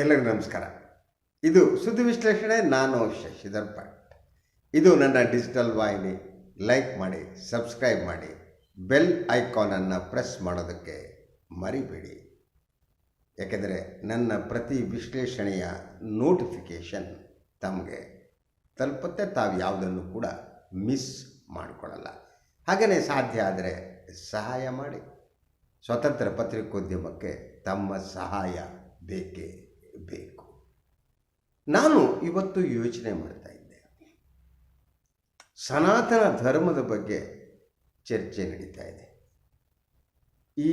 ಎಲ್ಲರಿಗೂ ನಮಸ್ಕಾರ. ಇದು ಸುದ್ದಿ ವಿಶ್ಲೇಷಣೆ, ನಾನು ಶಶಿಧರ್ ಭಟ್. ಇದು ನನ್ನ ಡಿಜಿಟಲ್ ವಾಹಿನಿ, ಲೈಕ್ ಮಾಡಿ, ಸಬ್ಸ್ಕ್ರೈಬ್ ಮಾಡಿ, ಬೆಲ್ ಐಕಾನನ್ನು ಪ್ರೆಸ್ ಮಾಡೋದಕ್ಕೆ ಮರಿಬೇಡಿ. ಯಾಕೆಂದರೆ ನನ್ನ ಪ್ರತಿ ವಿಶ್ಲೇಷಣೆಯ ನೋಟಿಫಿಕೇಷನ್ ತಮಗೆ ತಲುಪುತ್ತೆ, ತಾವು ಯಾವುದನ್ನು ಕೂಡ ಮಿಸ್ ಮಾಡಿಕೊಳ್ಳಲ್ಲ. ಹಾಗೆಯೇ ಸಾಧ್ಯ ಆದರೆ ಸಹಾಯ ಮಾಡಿ. ಸ್ವತಂತ್ರ ಪತ್ರಿಕೋದ್ಯಮಕ್ಕೆ ತಮ್ಮ ಸಹಾಯ ಬೇಕೇ? ಬೇಕು. ನಾನು ಇವತ್ತು ಯೋಚನೆ ಮಾಡ್ತಾ ಇದ್ದೆ. ಸನಾತನ ಧರ್ಮದ ಬಗ್ಗೆ ಚರ್ಚೆ ನಡೀತಾ ಇದೆ. ಈ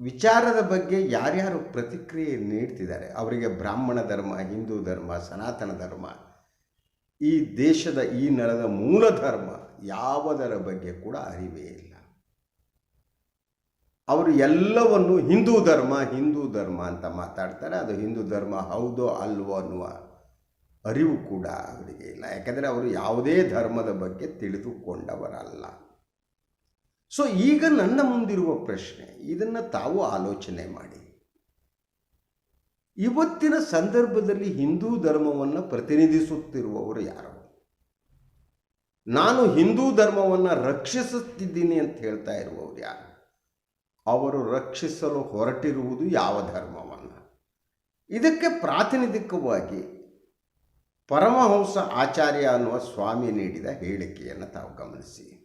ವಿಚಾರದ ಬಗ್ಗೆ ಯಾರ್ಯಾರು ಪ್ರತಿಕ್ರಿಯೆ ನೀಡ್ತಿದ್ದಾರೆ, ಅವರಿಗೆ ಬ್ರಾಹ್ಮಣ ಧರ್ಮ, ಹಿಂದೂ ಧರ್ಮ, ಸನಾತನ ಧರ್ಮ, ಈ ದೇಶದ ಈ ನೆಲದ ಮೂಲ ಧರ್ಮ ಯಾವುದರ ಬಗ್ಗೆ ಕೂಡ ಅರಿವೇ ಇಲ್ಲ. ಅವರು ಎಲ್ಲವನ್ನು ಹಿಂದೂ ಧರ್ಮ ಹಿಂದೂ ಧರ್ಮ ಅಂತ ಮಾತಾಡ್ತಾರೆ. ಅದು ಹಿಂದೂ ಧರ್ಮ ಹೌದೋ ಅಲ್ವೋ ಅನ್ನುವ ಅರಿವು ಕೂಡ ಅವರಿಗೆ ಇಲ್ಲ. ಯಾಕಂದರೆ ಅವರು ಯಾವುದೇ ಧರ್ಮದ ಬಗ್ಗೆ ತಿಳಿದುಕೊಂಡವರಲ್ಲ. ಸೊ ಈಗ ನನ್ನ ಮುಂದಿರುವ ಪ್ರಶ್ನೆ, ಇದನ್ನು ತಾವು ಆಲೋಚನೆ ಮಾಡಿ. ಇವತ್ತಿನ ಸಂದರ್ಭದಲ್ಲಿ ಹಿಂದೂ ಧರ್ಮವನ್ನು ಪ್ರತಿನಿಧಿಸುತ್ತಿರುವವರು ಯಾರು? ನಾನು ಹಿಂದೂ ಧರ್ಮವನ್ನು ರಕ್ಷಿಸುತ್ತಿದ್ದೀನಿ ಅಂತ ಹೇಳ್ತಾ ಇರುವವರು ಯಾರು? ಅವರು ರಕ್ಷಿಸಲು ಹೊರಟಿರುವುದು ಯಾವ ಧರ್ಮವನ್ನು? ಇದಕ್ಕೆ ಪ್ರಾತಿನಿಧಿಕವಾಗಿ ಪರಮಹಂಸ ಆಚಾರ್ಯ ಅನ್ನುವ ಸ್ವಾಮಿ ನೀಡಿದ ಹೇಳಿಕೆಯನ್ನು ತಾವು ಗಮನಿಸಿ.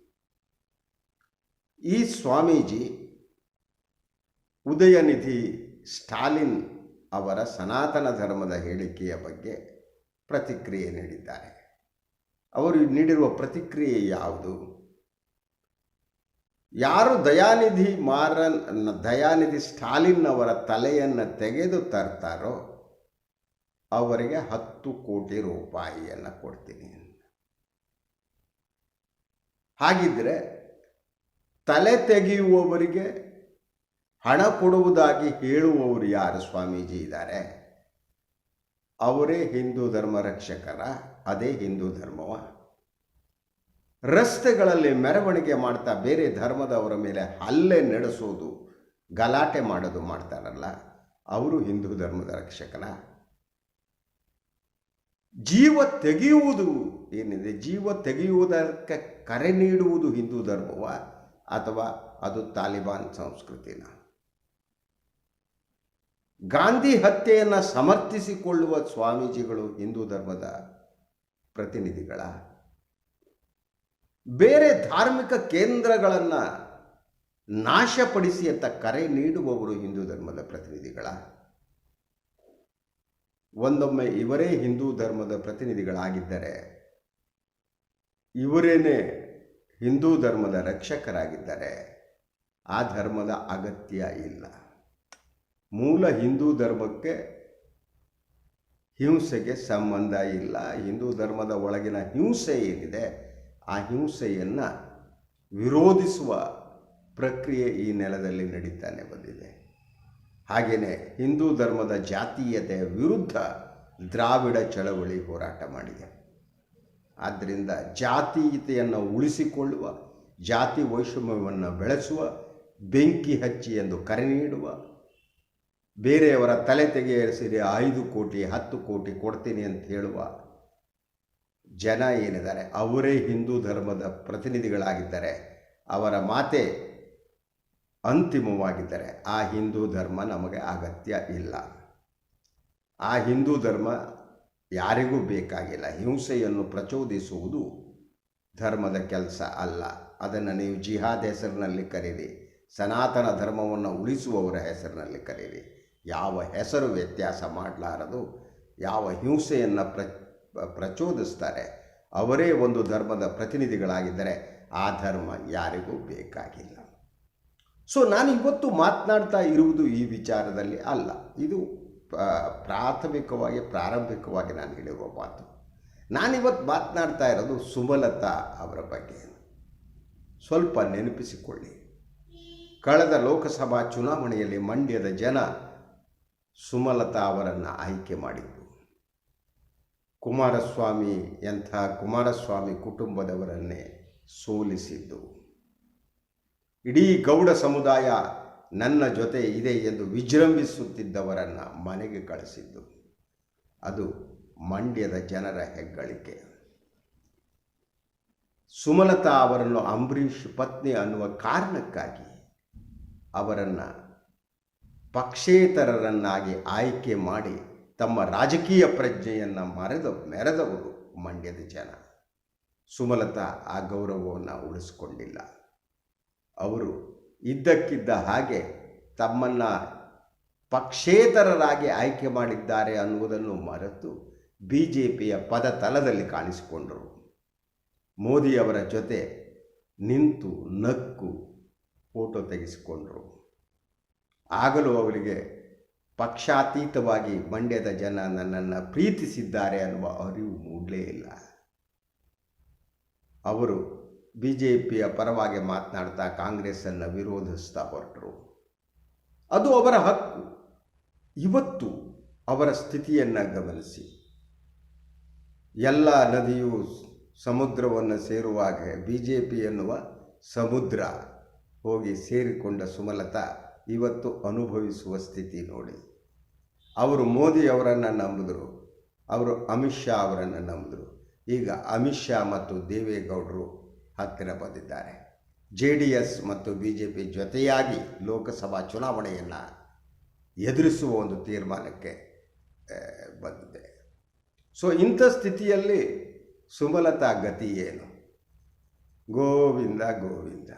ಈ ಸ್ವಾಮೀಜಿ ಉದಯನಿಧಿ ಸ್ಟಾಲಿನ್ ಅವರ ಸನಾತನ ಧರ್ಮದ ಹೇಳಿಕೆಯ ಬಗ್ಗೆ ಪ್ರತಿಕ್ರಿಯೆ ನೀಡಿದ್ದಾರೆ. ಅವರು ನೀಡಿರುವ ಪ್ರತಿಕ್ರಿಯೆ ಯಾವುದು? ಯಾರು ದಯಾನಿಧಿ ಮಾರನ್ ದಯಾನಿಧಿ ಸ್ಟಾಲಿನ್ ಅವರ ತಲೆಯನ್ನು ತೆಗೆದು ತರ್ತಾರೋ ಅವರಿಗೆ ಹತ್ತು ಕೋಟಿ ರೂಪಾಯಿಯನ್ನು ಕೊಡ್ತೀನಿ ಹಾಗಿದ್ರೆ ತಲೆ ತೆಗೆಯುವವರಿಗೆ ಹಣ ಕೊಡುವುದಾಗಿ ಹೇಳುವವರು ಯಾರು ಸ್ವಾಮೀಜಿ ಇದ್ದಾರೆ? ಅವರೇ ಹಿಂದೂ ಧರ್ಮ ರಕ್ಷಕರ, ಅದೇ ಹಿಂದೂ ಧರ್ಮವ? ರಸ್ತೆಗಳಲ್ಲಿ ಮೆರವಣಿಗೆ ಮಾಡ್ತಾ ಬೇರೆ ಧರ್ಮದವರ ಮೇಲೆ ಹಲ್ಲೆ ನಡೆಸೋದು, ಗಲಾಟೆ ಮಾಡೋದು ಮಾಡ್ತಾರಲ್ಲ, ಅವರು ಹಿಂದೂ ಧರ್ಮದ ರಕ್ಷಕನ? ಜೀವ ತೆಗೆಯುವುದು ಏನಿದೆ? ಜೀವ ತೆಗೆಯುವುದಕ್ಕೆ ಕರೆ ನೀಡುವುದು ಹಿಂದೂ ಧರ್ಮವ? ಅಥವಾ ಅದು ತಾಲಿಬಾನ್ ಸಂಸ್ಕೃತಿನ? ಗಾಂಧಿ ಹತ್ಯೆಯನ್ನು ಸಮರ್ಥಿಸಿಕೊಳ್ಳುವ ಸ್ವಾಮೀಜಿಗಳು ಹಿಂದೂ ಧರ್ಮದ ಪ್ರತಿನಿಧಿಗಳ? ಬೇರೆ ಧಾರ್ಮಿಕ ಕೇಂದ್ರಗಳನ್ನು ನಾಶಪಡಿಸಿ ಅಂತ ಕರೆ ನೀಡುವವರು ಹಿಂದೂ ಧರ್ಮದ ಪ್ರತಿನಿಧಿಗಳ. ಒಂದೊಮ್ಮೆ ಇವರೇ ಹಿಂದೂ ಧರ್ಮದ ಪ್ರತಿನಿಧಿಗಳಾಗಿದ್ದರೆ, ಇವರೇನೇ ಹಿಂದೂ ಧರ್ಮದ ರಕ್ಷಕರಾಗಿದ್ದರೆ, ಆ ಧರ್ಮದ ಅಗತ್ಯ ಇಲ್ಲ. ಮೂಲ ಹಿಂದೂ ಧರ್ಮಕ್ಕೆ ಹಿಂಸೆಗೆ ಸಂಬಂಧ ಇಲ್ಲ. ಹಿಂದೂ ಧರ್ಮದ ಒಳಗಿನ ಹಿಂಸೆ ಏನಿದೆ ಆ ಹಿಂಸೆಯನ್ನು ವಿರೋಧಿಸುವ ಪ್ರಕ್ರಿಯೆ ಈ ನೆಲದಲ್ಲಿ ನಡೀತಾನೆ ಬಂದಿದೆ. ಹಾಗೆಯೇ ಹಿಂದೂ ಧರ್ಮದ ಜಾತೀಯತೆಯ ವಿರುದ್ಧ ದ್ರಾವಿಡ ಚಳವಳಿ ಹೋರಾಟ ಮಾಡಿದೆ. ಆದ್ದರಿಂದ ಜಾತೀಯತೆಯನ್ನು ಉಳಿಸಿಕೊಳ್ಳುವ, ಜಾತಿ ವೈಷಮ್ಯವನ್ನು ಬೆಳೆಸುವ, ಬೆಂಕಿ ಹಚ್ಚಿ ಎಂದು ಕರೆ ನೀಡುವ, ಬೇರೆಯವರ ತಲೆ ತೆಗೆಯಿಸಿರಿ ಐದು ಕೋಟಿ, ಹತ್ತು ಕೋಟಿ ಕೊಡ್ತೀನಿ ಅಂತ ಹೇಳುವ ಜನ ಏನಿದ್ದಾರೆ, ಅವರೇ ಹಿಂದೂ ಧರ್ಮದ ಪ್ರತಿನಿಧಿಗಳಾಗಿದ್ದಾರೆ, ಅವರ ಮಾತೆ ಅಂತಿಮವಾಗಿದ್ದರೆ ಆ ಹಿಂದೂ ಧರ್ಮ ನಮಗೆ ಅಗತ್ಯ ಇಲ್ಲ. ಆ ಹಿಂದೂ ಧರ್ಮ ಯಾರಿಗೂ ಬೇಕಾಗಿಲ್ಲ. ಹಿಂಸೆಯನ್ನು ಪ್ರಚೋದಿಸುವುದು ಧರ್ಮದ ಕೆಲಸ ಅಲ್ಲ. ಅದನ್ನು ನೀವು ಜಿಹಾದ್ ಹೆಸರಿನಲ್ಲಿ ಕರೀರಿ, ಸನಾತನ ಧರ್ಮವನ್ನು ಉಳಿಸುವವರ ಹೆಸರಿನಲ್ಲಿ ಕರೀರಿ. ಯಾವ ಹೆಸರು ವ್ಯತ್ಯಾಸ ಮಾಡಲಾರದು, ಯಾವ ಹಿಂಸೆಯನ್ನು ಪ್ರ ಪ್ರಚೋದಿಸ್ತಾರೆ. ಅವರೇ ಒಂದು ಧರ್ಮದ ಪ್ರತಿನಿಧಿಗಳಾಗಿದ್ದರೆ ಆ ಧರ್ಮ ಯಾರಿಗೂ ಬೇಕಾಗಿಲ್ಲ. ಸೊ ನಾನು ಇವತ್ತು ಮಾತನಾಡ್ತಾ ಇರುವುದು ಈ ವಿಚಾರದಲ್ಲಿ ಅಲ್ಲ. ಇದು ಪ್ರಾಥಮಿಕವಾಗಿ, ಪ್ರಾರಂಭಿಕವಾಗಿ ನಾನು ಹೇಳಿರುವ ಮಾತು. ನಾನಿವತ್ತು ಮಾತನಾಡ್ತಾ ಇರೋದು ಸುಮಲತಾ ಅವರ ಬಗ್ಗೆ. ಸ್ವಲ್ಪ ನೆನಪಿಸಿಕೊಳ್ಳಿ. ಕಳೆದ ಲೋಕಸಭಾ ಚುನಾವಣೆಯಲ್ಲಿ ಮಂಡ್ಯದ ಜನ ಸುಮಲತಾ ಅವರನ್ನು ಆಯ್ಕೆ ಮಾಡಿದರು ಕುಮಾರಸ್ವಾಮಿ ಎಂಥ ಕುಮಾರಸ್ವಾಮಿ ಕುಟುಂಬದವರನ್ನೇ ಸೋಲಿಸಿದ್ದು. ಇಡೀ ಗೌಡ ಸಮುದಾಯ ನನ್ನ ಜೊತೆ ಇದೆ ಎಂದು ವಿಜೃಂಭಿಸುತ್ತಿದ್ದವರನ್ನು ಮನೆಗೆ ಕಳಿಸಿದ್ದು. ಅದು ಮಂಡ್ಯದ ಜನರ ಹೆಗ್ಗಳಿಕೆ. ಸುಮಲತಾ ಅವರನ್ನು ಅಂಬರೀಷ್ ಪತ್ನಿ ಅನ್ನುವ ಕಾರಣಕ್ಕಾಗಿ ಅವರನ್ನು ಪಕ್ಷೇತರರನ್ನಾಗಿ ಆಯ್ಕೆ ಮಾಡಿ ತಮ್ಮ ರಾಜಕೀಯ ಪ್ರಜ್ಞೆಯನ್ನು ಮರೆದ, ಮೆರೆದವರು ಮಂಡ್ಯದ ಜನ. ಸುಮಲತಾ ಆ ಗೌರವವನ್ನು ಉಳಿಸ್ಕೊಂಡಿಲ್ಲ. ಅವರು ಇದ್ದಕ್ಕಿದ್ದ ಹಾಗೆ ತಮ್ಮನ್ನು ಪಕ್ಷೇತರರಾಗಿ ಆಯ್ಕೆ ಮಾಡಿದ್ದಾರೆ ಅನ್ನುವುದನ್ನು ಮರೆತು ಬಿ ಜೆ ಪಿಯ ಪದತಲದಲ್ಲಿ ಕಾಣಿಸಿಕೊಂಡರು ಮೋದಿಯವರ ಜೊತೆ ನಿಂತು ನಕ್ಕು ಫೋಟೋ ತೆಗೆಸಿಕೊಂಡರು. ಆಗಲೂ ಅವರಿಗೆ ಪಕ್ಷಾತೀತವಾಗಿ ಮಂಡ್ಯದ ಜನ ನನ್ನನ್ನು ಪ್ರೀತಿಸಿದ್ದಾರೆ ಅನ್ನುವ ಅರಿವು ಮೂಡಲೇ ಇಲ್ಲ. ಅವರು ಬಿ ಜೆ ಪಿಯ ಪರವಾಗಿ ಮಾತನಾಡ್ತಾ ಕಾಂಗ್ರೆಸ್ಸನ್ನು ವಿರೋಧಿಸ್ತಾ ಹೊರಟರು. ಅದು ಅವರ ಹಕ್ಕು. ಇವತ್ತು ಅವರ ಸ್ಥಿತಿಯನ್ನು ಗಮನಿಸಿ. ಎಲ್ಲ ನದಿಯು ಸಮುದ್ರವನ್ನು ಸೇರುವಾಗ ಬಿ ಜೆ ಪಿ ಎನ್ನುವ ಸಮುದ್ರ ಹೋಗಿ ಸೇರಿಕೊಂಡ ಸುಮಲತಾ ಇವತ್ತು ಅನುಭವಿಸುವ ಸ್ಥಿತಿ ನೋಡಿ. ಅವರು ಮೋದಿ ಅವರನ್ನು ನಂಬಿದ್ರು, ಅವರು ಅಮಿತ್ ಶಾ ಅವರನ್ನು ನಂಬಿದ್ರು. ಈಗ ಅಮಿತ್ ಶಾ ಮತ್ತು ದೇವೇಗೌಡರು ಹತ್ತಿರ ಬಂದಿದ್ದಾರೆ. ಜೆ ಡಿ ಎಸ್ ಮತ್ತು ಬಿ ಜೆ ಪಿ ಜೊತೆಯಾಗಿ ಲೋಕಸಭಾ ಚುನಾವಣೆಯನ್ನು ಎದುರಿಸುವ ಒಂದು ತೀರ್ಮಾನಕ್ಕೆ ಬಂದಿದೆ. ಸೊ, ಇಂಥ ಸ್ಥಿತಿಯಲ್ಲಿ ಸುಮಲತಾ ಗತಿ ಏನು? ಗೋವಿಂದ ಗೋವಿಂದ.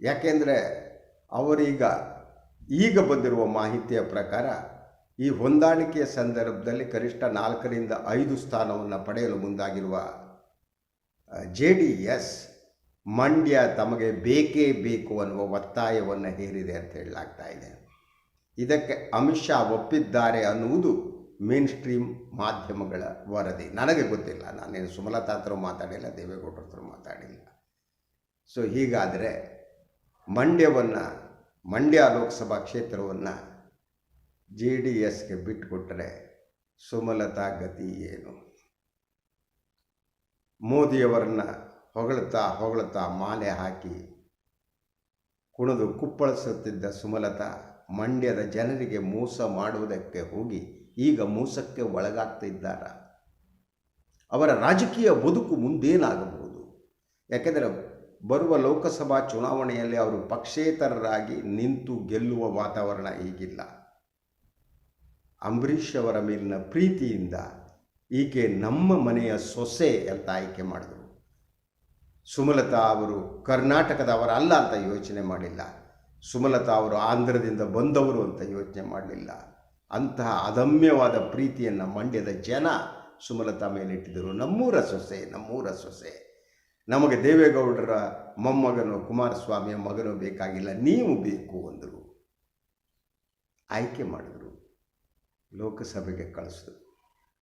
ಯಾಕೆಂದರೆ ಅವರೀಗ ಈಗ ಬಂದಿರುವ ಮಾಹಿತಿಯ ಪ್ರಕಾರ ಈ ಹೊಂದಾಣಿಕೆಯ ಸಂದರ್ಭದಲ್ಲಿ ಕನಿಷ್ಠ ನಾಲ್ಕರಿಂದ ಐದು ಸ್ಥಾನವನ್ನು ಪಡೆಯಲು ಮುಂದಾಗಿರುವ ಜೆ ಡಿ ಎಸ್ ಮಂಡ್ಯ ತಮಗೆ ಬೇಕೇ ಬೇಕು ಅನ್ನುವ ಒತ್ತಾಯವನ್ನು ಹೇರಿದೆ ಅಂತ ಹೇಳಲಾಗ್ತಾ ಇದೆ. ಇದಕ್ಕೆ ಅಮಿತ್ ಶಾ ಒಪ್ಪಿದ್ದಾರೆ ಅನ್ನುವುದು ಮೇನ್ ಸ್ಟ್ರೀಮ್ ಮಾಧ್ಯಮಗಳ ವರದಿ. ನನಗೆ ಗೊತ್ತಿಲ್ಲ, ನಾನೇನು ಸುಮಲತಾ ಹತ್ರ ಮಾತಾಡಿಲ್ಲ, ದೇವೇಗೌಡರ ಹತ್ರ ಮಾತಾಡಿಲ್ಲ. ಸೊ ಹೀಗಾದರೆ ಮಂಡ್ಯವನ್ನು ಮಂಡ್ಯ ಲೋಕಸಭಾ ಕ್ಷೇತ್ರವನ್ನು ಜೆ ಡಿ ಎಸ್ಗೆ ಬಿಟ್ಟುಕೊಟ್ಟರೆ ಸುಮಲತಾ ಗತಿ ಏನು? ಮೋದಿಯವರನ್ನು ಹೊಗಳ್ತಾ ಹೊಗಳ್ತಾ ಮಾಲೆ ಹಾಕಿ ಕುಣಿದು ಕುಪ್ಪಳಿಸುತ್ತಿದ್ದ ಸುಮಲತಾ ಮಂಡ್ಯದ ಜನರಿಗೆ ಮೋಸ ಮಾಡುವುದಕ್ಕೆ ಹೋಗಿ ಈಗ ಮೋಸಕ್ಕೆ ಒಳಗಾಗ್ತಿದ್ದಾರ ಅವರ ರಾಜಕೀಯ ಬದುಕು ಮುಂದೇನಾಗಬಹುದು? ಯಾಕೆಂದರೆ ಬರುವ ಲೋಕಸಭಾ ಚುನಾವಣೆಯಲ್ಲಿ ಅವರು ಪಕ್ಷೇತರರಾಗಿ ನಿಂತು ಗೆಲ್ಲುವ ವಾತಾವರಣ ಈಗಿಲ್ಲ. ಅಂಬರೀಷ್ ಅವರ ಮೇಲಿನ ಪ್ರೀತಿಯಿಂದ ಈಕೆ ನಮ್ಮ ಮನೆಯ ಸೊಸೆ ಅಂತ ಆಯ್ಕೆ ಮಾಡಿದರು. ಸುಮಲತಾ ಅವರು ಕರ್ನಾಟಕದವರ ಅಲ್ಲ ಅಂತ ಯೋಚನೆ ಮಾಡಿಲ್ಲ. ಸುಮಲತಾ ಅವರು ಆಂಧ್ರದಿಂದ ಬಂದವರು ಅಂತ ಯೋಚನೆ ಮಾಡಲಿಲ್ಲ. ಅಂತಹ ಅದಮ್ಯವಾದ ಪ್ರೀತಿಯನ್ನು ಮಂಡ್ಯದ ಜನ ಸುಮಲತಾ ಮೇಲಿಟ್ಟಿದ್ದರು ನಮ್ಮೂರ ಸೊಸೆ ನಮ್ಮೂರ ಸೊಸೆ. ನಮಗೆ ದೇವೇಗೌಡರ ಮೊಮ್ಮಗನು ಕುಮಾರಸ್ವಾಮಿಯ ಮಗನು ಬೇಕಾಗಿಲ್ಲ, ನೀವು ಬೇಕು ಅಂದರು. ಆಯ್ಕೆ ಮಾಡಿದರು, ಲೋಕಸಭೆಗೆ ಕಳಿಸಿದ್ರು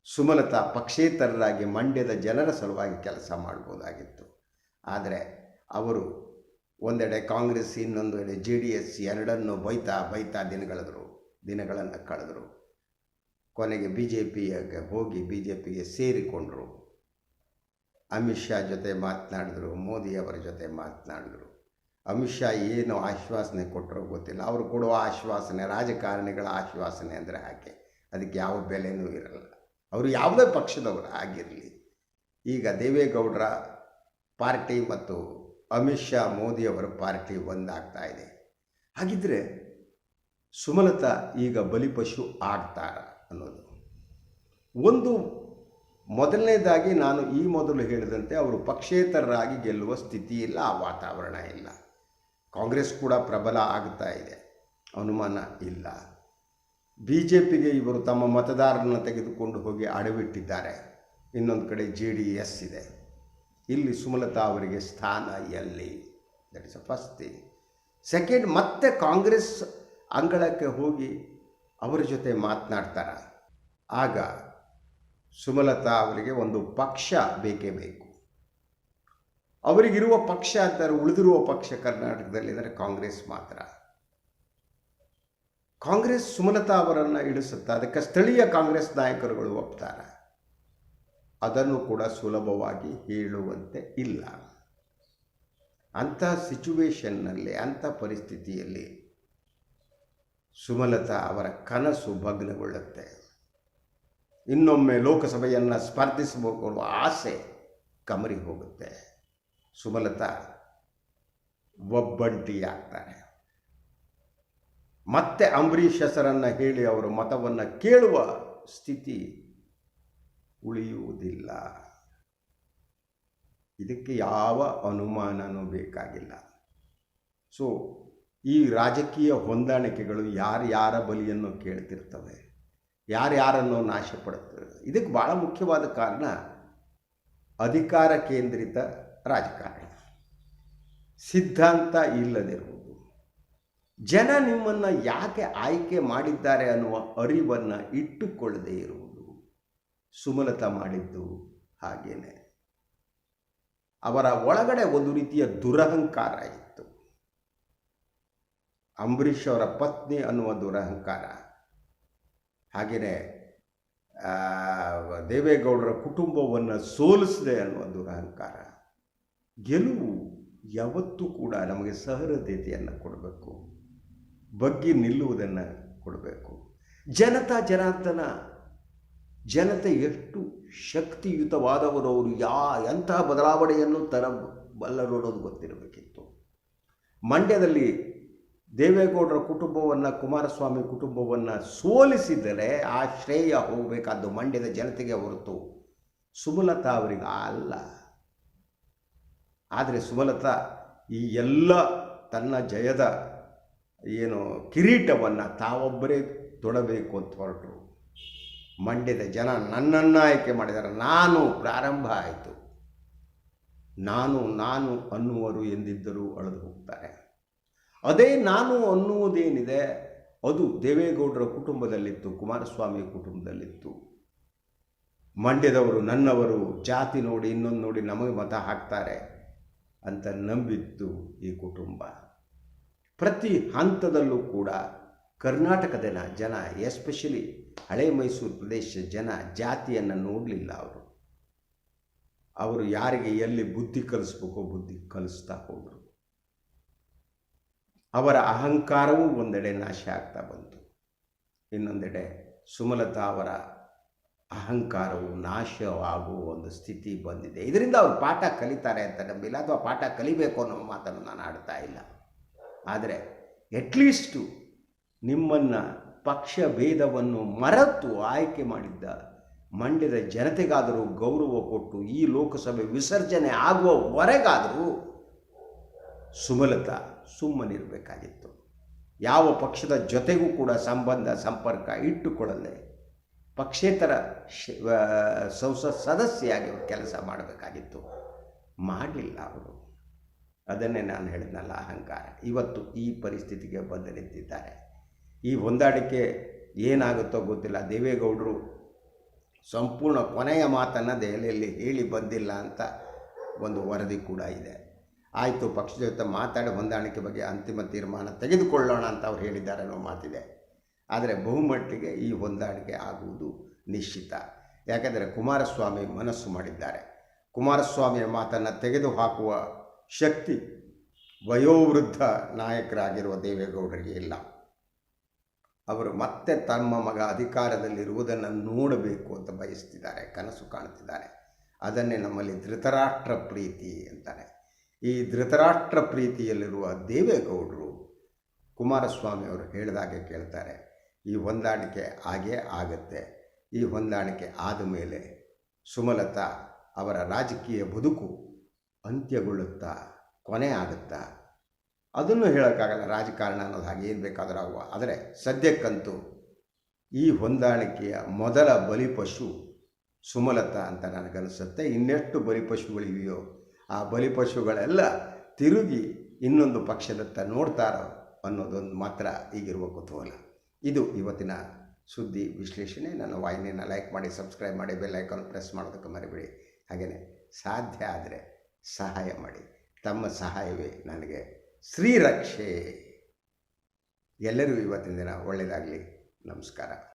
ಸುಮಲತಾ ಪಕ್ಷೇತರರಾಗಿ ಮಂಡ್ಯದ ಜನರ ಸಲುವಾಗಿ ಕೆಲಸ ಮಾಡ್ಬೋದಾಗಿತ್ತು. ಆದರೆ ಅವರು ಒಂದೆಡೆ ಕಾಂಗ್ರೆಸ್, ಇನ್ನೊಂದು ಎಡೆ ಜೆ ಡಿ ಎಸ್, ಎರಡನ್ನು ಬೈತಾ ಬೈತಾ ದಿನಗಳದರು, ದಿನಗಳನ್ನು ಕಳೆದರು. ಕೊನೆಗೆ ಬಿ ಜೆ ಹೋಗಿ ಬಿ ಜೆ ಪಿಗೆ ಸೇರಿಕೊಂಡರು. ಅಮಿತ್ ಶಾ ಜೊತೆ ಮಾತನಾಡಿದ್ರು ಮೋದಿಯವರ ಜೊತೆ ಮಾತನಾಡಿದ್ರು. ಅಮಿತ್ ಶಾ ಏನು ಆಶ್ವಾಸನೆ ಕೊಟ್ಟರೋ ಗೊತ್ತಿಲ್ಲ. ಅವರು ಕೊಡುವ ಆಶ್ವಾಸನೆ, ರಾಜಕಾರಣಿಗಳ ಆಶ್ವಾಸನೆ ಅಂದರೆ ಹಾಗೆ. ಅದಕ್ಕೆ ಯಾವ ಬೆಲೆನೂ ಇರಲ್ಲ. ಅವರು ಯಾವುದೇ ಪಕ್ಷದವರು ಆಗಿರಲಿ. ಈಗ ದೇವೇಗೌಡರ ಪಾರ್ಟಿ ಮತ್ತು ಅಮಿತ್ ಶಾ ಮೋದಿಯವರ ಪಾರ್ಟಿ ಒಂದಾಗ್ತಾ ಇದೆ. ಹಾಗಿದ್ದರೆ ಸುಮಲತಾ ಈಗ ಬಲಿಪಶು ಆಗ್ತಾರ ಅನ್ನೋದು. ಒಂದು ಮೊದಲನೇದಾಗಿ ನಾನು ಈ ಮೊದಲು ಹೇಳಿದಂತೆ ಅವರು ಪಕ್ಷೇತರರಾಗಿ ಗೆಲ್ಲುವ ಸ್ಥಿತಿ ಇಲ್ಲ ಆ ವಾತಾವರಣ ಇಲ್ಲ. ಕಾಂಗ್ರೆಸ್ ಕೂಡ ಪ್ರಬಲ ಆಗ್ತಾ ಇದೆ. ಅನುಮಾನ ಇಲ್ಲ. ಬಿ ಜೆ ಪಿಗೆ ಇವರು ತಮ್ಮ ಮತದಾರರನ್ನು ತೆಗೆದುಕೊಂಡು ಹೋಗಿ ಅಡವಿಟ್ಟಿದ್ದಾರೆ. ಇನ್ನೊಂದು ಕಡೆ ಜೆ ಡಿ ಎಸ್ ಇದೆ. ಇಲ್ಲಿ ಸುಮಲತಾ ಅವರಿಗೆ ಸ್ಥಾನ ಎಲ್ಲಿ? That is a first thing second ಮತ್ತೆ ಕಾಂಗ್ರೆಸ್ ಅಂಗಳಕ್ಕೆ ಹೋಗಿ ಅವರ ಜೊತೆ ಮಾತನಾಡ್ತಾರ? ಆಗ ಸುಮಲತಾ ಅವರಿಗೆ ಒಂದು ಪಕ್ಷ ಬೇಕೇ ಬೇಕು. ಅವರಿಗಿರುವ ಪಕ್ಷ ಅಂತಾರೆ ಉಳಿದಿರುವ ಪಕ್ಷ ಕರ್ನಾಟಕದಲ್ಲಿ ಅಂದರೆ ಕಾಂಗ್ರೆಸ್ ಮಾತ್ರ. ಕಾಂಗ್ರೆಸ್ ಸುಮಲತಾ ಅವರನ್ನು ಇಳಿಸುತ್ತ ಅದಕ್ಕೆ ಸ್ಥಳೀಯ ಕಾಂಗ್ರೆಸ್ ನಾಯಕರುಗಳು ಒಪ್ತಾರೆ. ಅದನ್ನು ಕೂಡ ಸುಲಭವಾಗಿ ಹೇಳುವಂತೆ ಇಲ್ಲ. ಅಂಥ ಸಿಚುವೇಶನ್ನಲ್ಲಿ, ಅಂಥ ಪರಿಸ್ಥಿತಿಯಲ್ಲಿ ಸುಮಲತಾ ಅವರ ಕನಸು ಭಗ್ನಗೊಳ್ಳುತ್ತೆ. ಇನ್ನೊಮ್ಮೆ ಲೋಕಸಭೆಯನ್ನು ಸ್ಪರ್ಧಿಸಬೇಕು ಅನ್ನುವ ಆಸೆ ಕಮರಿ ಹೋಗುತ್ತೆ. ಸುಮಲತಾ ಒಬ್ಬಂಟಿಯಾಗ್ತಾರೆ ಮತ್ತೆ ಅಂಬರೀಷ್ ಹೆಸರನ್ನು ಹೇಳಿ ಅವರು ಮತವನ್ನು ಕೇಳುವ ಸ್ಥಿತಿ ಉಳಿಯುವುದಿಲ್ಲ. ಇದಕ್ಕೆ ಯಾವ ಅನುಮಾನನೂ ಬೇಕಾಗಿಲ್ಲ. ಸೊ ಈ ರಾಜಕೀಯ ಹೊಂದಾಣಿಕೆಗಳು ಯಾರ್ಯಾರ ಬಲಿಯನ್ನು ಕೇಳ್ತಿರ್ತವೆ? ಯಾರ್ಯಾರನ್ನು ನಾಶ ಪಡುತ್ತದೆ ಇದಕ್ಕೆ ಭಾಳ ಮುಖ್ಯವಾದ ಕಾರಣ ಅಧಿಕಾರ ಕೇಂದ್ರಿತ ರಾಜಕಾರಣ. ಸಿದ್ಧಾಂತ ಇಲ್ಲದಿರುವುದು. ಜನ ನಿಮ್ಮನ್ನು ಯಾಕೆ ಆಯ್ಕೆ ಮಾಡಿದ್ದಾರೆ ಅನ್ನುವ ಅರಿವನ್ನು ಇಟ್ಟುಕೊಳ್ಳದೇ ಇರುವುದು. ಸುಮಲತ ಮಾಡಿದ್ದು ಹಾಗೇನೆ. ಅವರ ಒಳಗಡೆ ಒಂದು ರೀತಿಯ ದುರಹಂಕಾರ ಇತ್ತು. ಅಂಬರೀಷ್ ಅವರ ಪತ್ನಿ ಅನ್ನುವ ದುರಹಂಕಾರ. ಹಾಗೆಯೇ ದೇವೇಗೌಡರ ಕುಟುಂಬವನ್ನು ಸೋಲಿಸಿದೆ ಅನ್ನುವ ಅಹಂಕಾರ. ಗೆಲುವು ಯಾವತ್ತೂ ಕೂಡ ನಮಗೆ ಸಹೃದಯತೆಯನ್ನು ಕೊಡಬೇಕು. ಬಗ್ಗಿ ನಿಲ್ಲುವುದನ್ನು ಕೊಡಬೇಕು. ಜನತಾ ಜನಾರ್ದನ, ಜನತೆ ಎಷ್ಟು ಶಕ್ತಿಯುತವಾದವರು ಅವರು, ಯಾ, ಎಂತಹ ಬದಲಾವಣೆಯನ್ನು ತರಬಲ್ಲರು ಅನ್ನೋದು ಗೊತ್ತಿರಬೇಕಿತ್ತು. ಮಂಡ್ಯದಲ್ಲಿ ದೇವೇಗೌಡರ ಕುಟುಂಬವನ್ನು, ಕುಮಾರಸ್ವಾಮಿ ಕುಟುಂಬವನ್ನು ಸೋಲಿಸಿದರೆ ಆ ಶ್ರೇಯ ಹೋಗಬೇಕಾದ್ದು ಮಂಡ್ಯದ ಜನತೆಗೆ ಹೊರತು ಸುಮಲತಾ ಅವರಿಗೆ ಅಲ್ಲ. ಆದರೆ ಸುಮಲತಾ ಈ ಎಲ್ಲ ತನ್ನ ಜಯದ ಏನು ಕಿರೀಟವನ್ನು ತಾವೊಬ್ಬರೇ ತೊಡಬೇಕು ಅಂತ ಹೊರಟರು. ಮಂಡ್ಯದ ಜನ ನನ್ನನ್ನು ಆಯ್ಕೆ ಮಾಡಿದ್ದಾರೆ ನಾನು ಪ್ರಾರಂಭ ಆಯಿತು. ನಾನು ನಾನು ಅನ್ನುವರು ಎಂದಿದ್ದರೂ ಅಳೆದು ಹೋಗ್ತಾರೆ. ಅದೇ ನಾನು ಅನ್ನುವುದೇನಿದೆ, ಅದು ದೇವೇಗೌಡರ ಕುಟುಂಬದಲ್ಲಿತ್ತು ಕುಮಾರಸ್ವಾಮಿ ಕುಟುಂಬದಲ್ಲಿತ್ತು. ಮಂಡ್ಯದವರು, ನನ್ನವರು, ಜಾತಿ ನೋಡಿ, ಇನ್ನೊಂದು ನೋಡಿ ನಮಗೆ ಮತ ಹಾಕ್ತಾರೆ ಅಂತ ನಂಬಿತ್ತು ಈ ಕುಟುಂಬ. ಪ್ರತಿ ಹಂತದಲ್ಲೂ ಕೂಡ ಕರ್ನಾಟಕದ ಜನ, ಎಸ್ಪೆಷಲಿ ಹಳೆ ಮೈಸೂರು ಪ್ರದೇಶ ಜನ ಜಾತಿಯನ್ನು ನೋಡಲಿಲ್ಲ ಅವರು. ಅವರು ಯಾರಿಗೆ ಎಲ್ಲಿ ಬುದ್ಧಿ ಕಲಿಸ್ಬೇಕೋ ಬುದ್ಧಿ ಕಲಿಸ್ತಾ ಹೋದರು. ಅವರ ಅಹಂಕಾರವೂ ಒಂದೆಡೆ ನಾಶ ಆಗ್ತಾ ಬಂತು. ಇನ್ನೊಂದೆಡೆ ಸುಮಲತಾ ಅವರ ಅಹಂಕಾರವು ನಾಶವಾಗುವ ಒಂದು ಸ್ಥಿತಿ ಬಂದಿದೆ. ಇದರಿಂದ ಅವರು ಪಾಠ ಕಲಿತಾರೆ ಅಂತ ನಂಬಿಲ್ಲ, ಅಥವಾ ಪಾಠ ಕಲಿಬೇಕು ಅನ್ನೋ ಮಾತನ್ನು ನಾನು ಆಡ್ತಾ ಇಲ್ಲ. ಆದರೆ ಎಟ್ಲೀಸ್ಟು ನಿಮ್ಮನ್ನು ಪಕ್ಷ ಭೇದವನ್ನು ಮರೆತು ಆಯ್ಕೆ ಮಾಡಿದ್ದ ಮಂಡ್ಯದ ಜನತೆಗಾದರೂ ಗೌರವ ಕೊಟ್ಟು ಈ ಲೋಕಸಭೆ ವಿಸರ್ಜನೆ ಆಗುವವರೆಗಾದರೂ ಸುಮಲತಾ ಸುಮ್ಮನಿರಬೇಕಾಗಿತ್ತು. ಯಾವ ಪಕ್ಷದ ಜೊತೆಗೂ ಕೂಡ ಸಂಬಂಧ, ಸಂಪರ್ಕ ಇಟ್ಟುಕೊಳ್ಳದೆ ಪಕ್ಷೇತರ ಸಂಸತ್ ಸದಸ್ಯೆಯಾಗಿ ಕೆಲಸ ಮಾಡಬೇಕಾಗಿತ್ತು. ಮಾಡಲಿಲ್ಲ ಅವರು. ಅದನ್ನೇ ನಾನು ಹೇಳಿದ್ನಲ್ಲ ಅಹಂಕಾರ. ಇವತ್ತು ಈ ಪರಿಸ್ಥಿತಿಗೆ ಬಂದು ನಿಂತಿದ್ದಾರೆ. ಈ ಹೊಂದಾಣಿಕೆ ಏನಾಗುತ್ತೋ ಗೊತ್ತಿಲ್ಲ. ದೇವೇಗೌಡರು ಸಂಪೂರ್ಣ ಕೊನೆಯ ಮಾತನ್ನು ದೆಹಲಿಯಲ್ಲಿ ಹೇಳಿ ಬಂದಿಲ್ಲ ಅಂತ ಒಂದು ವರದಿ ಕೂಡ ಇದೆ. ಆಯಿತು ಪಕ್ಷದ ಜೊತೆ ಮಾತಾಡಿ ಹೊಂದಾಣಿಕೆ ಬಗ್ಗೆ ಅಂತಿಮ ತೀರ್ಮಾನ ತೆಗೆದುಕೊಳ್ಳೋಣ ಅಂತ ಅವ್ರು ಹೇಳಿದ್ದಾರೆ ಅನ್ನೋ ಮಾತಿದೆ. ಆದರೆ ಬಹುಮಟ್ಟಿಗೆ ಈ ಹೊಂದಾಣಿಕೆ ಆಗುವುದು ನಿಶ್ಚಿತ. ಯಾಕೆಂದರೆ ಕುಮಾರಸ್ವಾಮಿ ಮನಸ್ಸು ಮಾಡಿದ್ದಾರೆ. ಕುಮಾರಸ್ವಾಮಿಯ ಮಾತನ್ನು ತೆಗೆದುಹಾಕುವ ಶಕ್ತಿ ವಯೋವೃದ್ಧ ನಾಯಕರಾಗಿರುವ ದೇವೇಗೌಡರಿಗೆ ಇಲ್ಲ. ಅವರು ಮತ್ತೆ ತಮ್ಮ ಮಗ ಅಧಿಕಾರದಲ್ಲಿರುವುದನ್ನು ನೋಡಬೇಕು ಅಂತ ಬಯಸ್ತಿದ್ದಾರೆ, ಕನಸು ಕಾಣುತ್ತಿದ್ದಾರೆ ಅದನ್ನೇ ನಮ್ಮಲ್ಲಿ ಧೃತರಾಷ್ಟ್ರ ಪ್ರೀತಿ ಅಂತಾರೆ. ಈ ಧೃತರಾಷ್ಟ್ರ ಪ್ರೀತಿಯಲ್ಲಿರುವ ದೇವೇಗೌಡರು ಕುಮಾರಸ್ವಾಮಿ ಅವರು ಹೇಳಿದಾಗೆ ಕೇಳ್ತಾರೆ, ಈ ಹೊಂದಾಣಿಕೆ ಆಗೇ ಆಗತ್ತೆ. ಈ ಹೊಂದಾಣಿಕೆ ಆದ ಮೇಲೆ ಸುಮಲತಾ ಅವರ ರಾಜಕೀಯ ಬದುಕು ಅಂತ್ಯಗೊಳ್ಳುತ್ತಾ ಕೊನೆ ಆಗುತ್ತಾ? ಅದನ್ನು ಹೇಳೋಕ್ಕಾಗಲ್ಲ, ರಾಜಕಾರಣ ಅನ್ನೋದು ಹಾಗೆ ಏನು ಬೇಕಾದರೂ ಆಗುವ. ಆದರೆ ಸದ್ಯಕ್ಕಂತೂ ಈ ಹೊಂದಾಣಿಕೆಯ ಮೊದಲ ಬಲಿಪಶು ಸುಮಲತಾ ಅಂತ ನನಗನ್ನಿಸುತ್ತೆ ಇನ್ನೆಷ್ಟು ಬಲಿಪಶುಗಳಿವೆಯೋ ಆ ಬಲಿಪಶುಗಳೆಲ್ಲ ತಿರುಗಿ ಇನ್ನೊಂದು ಪಕ್ಷದತ್ತ ನೋಡ್ತಾರೋ ಅನ್ನೋದೊಂದು ಮಾತ್ರ ಈಗಿರುವ ಕುತೂಹಲ. ಇದು ಇವತ್ತಿನ ಸುದ್ದಿ ವಿಶ್ಲೇಷಣೆ. ನನ್ನ ವಾಹಿನಿಯನ್ನು ಲೈಕ್ ಮಾಡಿ ಸಬ್ಸ್ಕ್ರೈಬ್ ಮಾಡಿ ಬೆಲ್ ಐಕಾನ್ ಪ್ರೆಸ್ ಮಾಡೋದಕ್ಕೆ ಮರಿಬೇಡಿ. ಹಾಗೆಯೇ ಸಾಧ್ಯ ಆದರೆ ಸಹಾಯ ಮಾಡಿ. ತಮ್ಮ ಸಹಾಯವೇ ನನಗೆ. ಶ್ರೀರಕ್ಷೆ. ಎಲ್ಲರಿಗೂ ಇವತ್ತಿನ ದಿನ ಒಳ್ಳೆಯದಾಗಲಿ ನಮಸ್ಕಾರ.